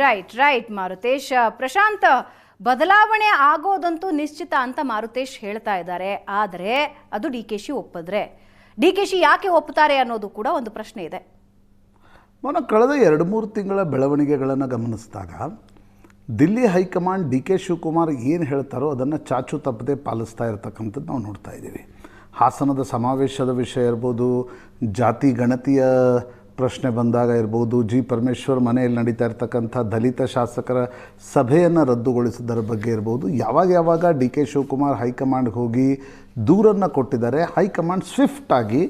Right right Maruthesh. Prashant, ಬದಲಾವಣೆ ಆಗೋದಂತೂ ನಿಶ್ಚಿತ ಅಂತ ಮಾರುತೇಶ್ ಹೇಳ್ತಾ ಇದ್ದಾರೆ. ಆದರೆ ಅದು ಡಿ ಕೆ ಶಿ ಒಪ್ಪಿದ್ರೆ. ಡಿ ಕೆ ಶಿ ಯಾಕೆ ಒಪ್ಪುತ್ತಾರೆ ಅನ್ನೋದು ಕೂಡ ಒಂದು ಪ್ರಶ್ನೆ ಇದೆ. ಮನ ಕಳೆದ ಎರಡು ಮೂರು ತಿಂಗಳ ಬೆಳವಣಿಗೆಗಳನ್ನು ಗಮನಿಸಿದಾಗ Delhi high command D K Shivakumar ಏನು ಹೇಳ್ತಾರೋ ಅದನ್ನು ಚಾಚು ತಪ್ಪದೆ ಪಾಲಿಸ್ತಾ ಇರತಕ್ಕಂಥದ್ದು ನಾವು ನೋಡ್ತಾ ಇದ್ದೀವಿ. ಹಾಸನದ ಸಮಾವೇಶದ ವಿಷಯ ಇರ್ಬೋದು, ಜಾತಿ ಗಣತಿಯ ಪ್ರಶ್ನೆ ಬಂದಾಗ ಇರ್ಬೋದು, ಜಿ ಪರಮೇಶ್ವರ್ ಮನೆಯಲ್ಲಿ ನಡೀತಾ ಇರ್ತಕ್ಕಂಥ ದಲಿತ ಶಾಸಕರ ಸಭೆಯನ್ನು ರದ್ದುಗೊಳಿಸಿದರ ಬಗ್ಗೆ ಇರ್ಬೋದು, ಯಾವಾಗ ಯಾವಾಗ ಡಿ ಕೆ ಶಿವಕುಮಾರ್ ಹೈಕಮಾಂಡ್ಗೆ ಹೋಗಿ ದೂರನ್ನು ಕೊಟ್ಟಿದ್ದಾರೆ, ಹೈಕಮಾಂಡ್ ಸ್ವಿಫ್ಟಾಗಿ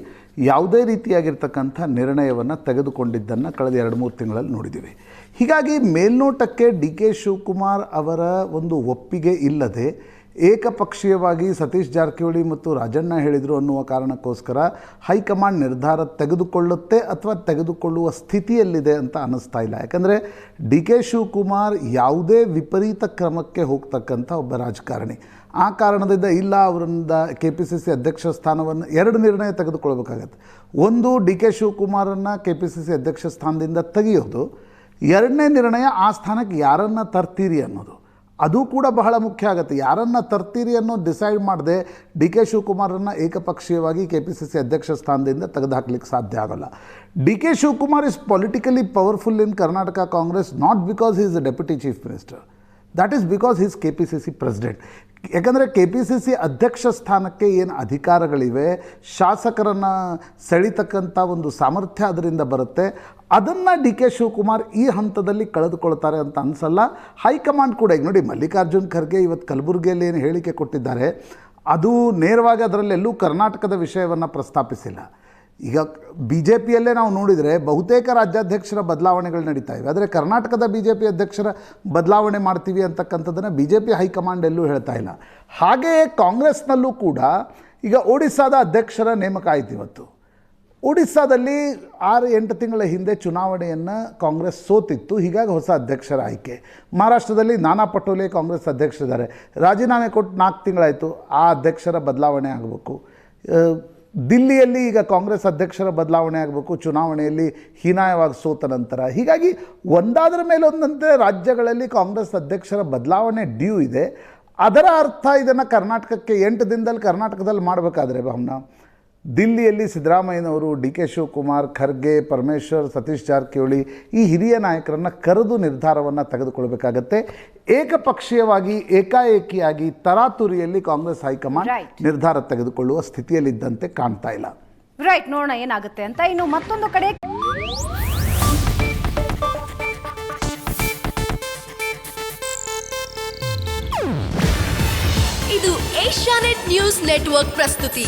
ಯಾವುದೇ ರೀತಿಯಾಗಿರ್ತಕ್ಕಂಥ ನಿರ್ಣಯವನ್ನು ತೆಗೆದುಕೊಂಡಿದ್ದನ್ನು ಕಳೆದ ಎರಡು ಮೂರು ತಿಂಗಳಲ್ಲಿ ನೋಡಿದ್ದೀವಿ. ಹೀಗಾಗಿ ಮೇಲ್ನೋಟಕ್ಕೆ ಡಿ ಕೆ ಶಿವಕುಮಾರ್ ಅವರ ಒಂದು ಒಪ್ಪಿಗೆ ಇಲ್ಲದೆ ಏಕಪಕ್ಷೀಯವಾಗಿ ಸತೀಶ್ ಜಾರಕಿಹೊಳಿ ಮತ್ತು ರಾಜಣ್ಣ ಹೇಳಿದರು ಅನ್ನುವ ಕಾರಣಕ್ಕೋಸ್ಕರ ಹೈಕಮಾಂಡ್ ನಿರ್ಧಾರ ತೆಗೆದುಕೊಳ್ಳುತ್ತೆ ಅಥವಾ ತೆಗೆದುಕೊಳ್ಳುವ ಸ್ಥಿತಿಯಲ್ಲಿದೆ ಅಂತ ಅನ್ನಿಸ್ತಾ ಇಲ್ಲ. ಯಾಕಂದರೆ ಡಿ ಕೆ ಶಿವಕುಮಾರ್ ಯಾವುದೇ ವಿಪರೀತ ಕ್ರಮಕ್ಕೆ ಹೋಗ್ತಕ್ಕಂಥ ಒಬ್ಬ ರಾಜಕಾರಣಿ. ಆ ಕಾರಣದಿಂದ ಇಲ್ಲ, ಅವರಿಂದ ಕೆ ಪಿ ಸಿ ಸಿ ಅಧ್ಯಕ್ಷ ಸ್ಥಾನವನ್ನು ಎರಡು ನಿರ್ಣಯ ತೆಗೆದುಕೊಳ್ಬೇಕಾಗತ್ತೆ. ಒಂದು, ಡಿ ಕೆ ಶಿವಕುಮಾರನ್ನು ಕೆ ಪಿ ಸಿ ಸಿ ಅಧ್ಯಕ್ಷ ಸ್ಥಾನದಿಂದ ತೆಗೆಯೋದು. ಎರಡನೇ ನಿರ್ಣಯ ಆ ಸ್ಥಾನಕ್ಕೆ ಯಾರನ್ನು ತರ್ತೀರಿ ಅನ್ನೋದು. ಅದು ಕೂಡ ಬಹಳ ಮುಖ್ಯ ಆಗುತ್ತೆ. ಯಾರನ್ನು ತರ್ತೀರಿ ಅನ್ನೋ ಡಿಸೈಡ್ ಮಾಡದೆ ಡಿ ಕೆ ಶಿವಕುಮಾರನ್ನು ಏಕಪಕ್ಷೀಯವಾಗಿ ಕೆ ಪಿ ಸಿ ಸಿ ಅಧ್ಯಕ್ಷ ಸ್ಥಾನದಿಂದ ತೆಗೆದುಹಾಕ್ಲಿಕ್ಕೆ ಸಾಧ್ಯ ಆಗೋಲ್ಲ. D K Shivakumar is politically powerful in Karnataka Congress not because is a deputy chief minister that is because is K P C C president ಯಾಕಂದರೆ K P C C ಅಧ್ಯಕ್ಷ ಸ್ಥಾನಕ್ಕೆ ಏನು ಅಧಿಕಾರಗಳಿವೆ, ಶಾಸಕರನ್ನು ಸೆಳಿತಕ್ಕಂಥ ಒಂದು ಸಾಮರ್ಥ್ಯ ಅದರಿಂದ ಬರುತ್ತೆ. ಅದನ್ನು ಡಿ ಕೆ ಶಿವಕುಮಾರ್ ಈ ಹಂತದಲ್ಲಿ ಕಳೆದುಕೊಳ್ತಾರೆ ಅಂತ ಅನಿಸಲ್ಲ. ಹೈಕಮಾಂಡ್ ಕೂಡ ಈಗ ನೋಡಿ ಮಲ್ಲಿಕಾರ್ಜುನ್ ಖರ್ಗೆ ಇವತ್ತು ಕಲಬುರಗಿಯಲ್ಲಿ ಏನು ಹೇಳಿಕೆ ಕೊಟ್ಟಿದ್ದಾರೆ. ಅದು ನೇರವಾಗಿ ಅದರಲ್ಲೆಲ್ಲೂ ಕರ್ನಾಟಕದ ವಿಷಯವನ್ನು ಪ್ರಸ್ತಾಪಿಸಿಲ್ಲ. ಈಗ ಬಿ ಜೆ ಪಿಯಲ್ಲೇ ನಾವು ನೋಡಿದರೆ ಬಹುತೇಕ ರಾಜ್ಯಾಧ್ಯಕ್ಷರ ಬದಲಾವಣೆಗಳು ನಡೀತಾ ಇವೆ. ಆದರೆ ಕರ್ನಾಟಕದ ಬಿ ಜೆ ಪಿ ಅಧ್ಯಕ್ಷರ ಬದಲಾವಣೆ ಮಾಡ್ತೀವಿ ಅಂತಕ್ಕಂಥದ್ದನ್ನು ಬಿ ಜೆ ಪಿ ಹೈಕಮಾಂಡ್ ಎಲ್ಲೂ ಹೇಳ್ತಾ ಇಲ್ಲ. ಹಾಗೆಯೇ ಕಾಂಗ್ರೆಸ್ನಲ್ಲೂ ಕೂಡ ಈಗ ಒಡಿಸ್ಸಾದ ಅಧ್ಯಕ್ಷರ ನೇಮಕ ಆಯ್ತು ಇವತ್ತು. ಒಡಿಸ್ಸಾದಲ್ಲಿ ಆರು ಎಂಟು ತಿಂಗಳ ಹಿಂದೆ ಚುನಾವಣೆಯನ್ನು ಕಾಂಗ್ರೆಸ್ ಸೋತಿತ್ತು. ಹೀಗಾಗಿ ಹೊಸ ಅಧ್ಯಕ್ಷರ ಆಯ್ಕೆ ಮಹಾರಾಷ್ಟ್ರದಲ್ಲಿ ನಾನಾ ಪಟೋಲೆ ಕಾಂಗ್ರೆಸ್ ಅಧ್ಯಕ್ಷರಿದ್ದಾರೆ. ರಾಜೀನಾಮೆ ಕೊಟ್ಟು ನಾಲ್ಕು ತಿಂಗಳಾಯಿತು. ಆ ಅಧ್ಯಕ್ಷರ ಬದಲಾವಣೆ ಆಗಬೇಕು. ದಿಲ್ಲಿಯಲ್ಲಿ ಈಗ ಕಾಂಗ್ರೆಸ್ ಅಧ್ಯಕ್ಷರ ಬದಲಾವಣೆ ಆಗಬೇಕು. ಚುನಾವಣೆಯಲ್ಲಿ ಹೀನಾಯವಾಗಿ ಸೋತ ನಂತರ. ಹೀಗಾಗಿ ಒಂದಾದರ ಮೇಲೆ ಒಂದಂತೆ ರಾಜ್ಯಗಳಲ್ಲಿ ಕಾಂಗ್ರೆಸ್ ಅಧ್ಯಕ್ಷರ ಬದಲಾವಣೆ ಡ್ಯೂ ಇದೆ. ಅದರ ಅರ್ಥ ಇದನ್ನು ಕರ್ನಾಟಕಕ್ಕೆ ಎಂಟು ದಿನದಲ್ಲಿ ಕರ್ನಾಟಕದಲ್ಲಿ ಮಾಡಬೇಕಾದ್ರೆ ಭಾವನಾ ದಿಲ್ಲಿಯಲ್ಲಿ ಸಿದ್ದರಾಮಯ್ಯನವರು ಡಿ ಕೆ ಶಿವಕುಮಾರ್ ಖರ್ಗೆ ಪರಮೇಶ್ವರ್ ಸತೀಶ್ ಜಾರಕಿಹೊಳಿ ಈ ಹಿರಿಯ ನಾಯಕರನ್ನು ಕರೆದು ನಿರ್ಧಾರವನ್ನು ತೆಗೆದುಕೊಳ್ಬೇಕಾಗತ್ತೆ. ಏಕಪಕ್ಷೀಯವಾಗಿ ಏಕಾಏಕಿಯಾಗಿ ತರಾತುರಿಯಲ್ಲಿ ಕಾಂಗ್ರೆಸ್ ಹೈಕಮಾಂಡ್ ನಿರ್ಧಾರ ತೆಗೆದುಕೊಳ್ಳುವ ಸ್ಥಿತಿಯಲ್ಲಿದ್ದಂತೆ ಕಾಣ್ತಾ ಇಲ್ಲ. ರೈಟ್ ನೋಡೋಣ ಏನಾಗುತ್ತೆ ಅಂತ. ಇನ್ನು ಮತ್ತೊಂದು ಕಡೆ ಇದು ಏಷ್ಯಾನೆಟ್ ನ್ಯೂಸ್ ನೆಟ್ವರ್ಕ್ ಪ್ರಸ್ತುತಿ.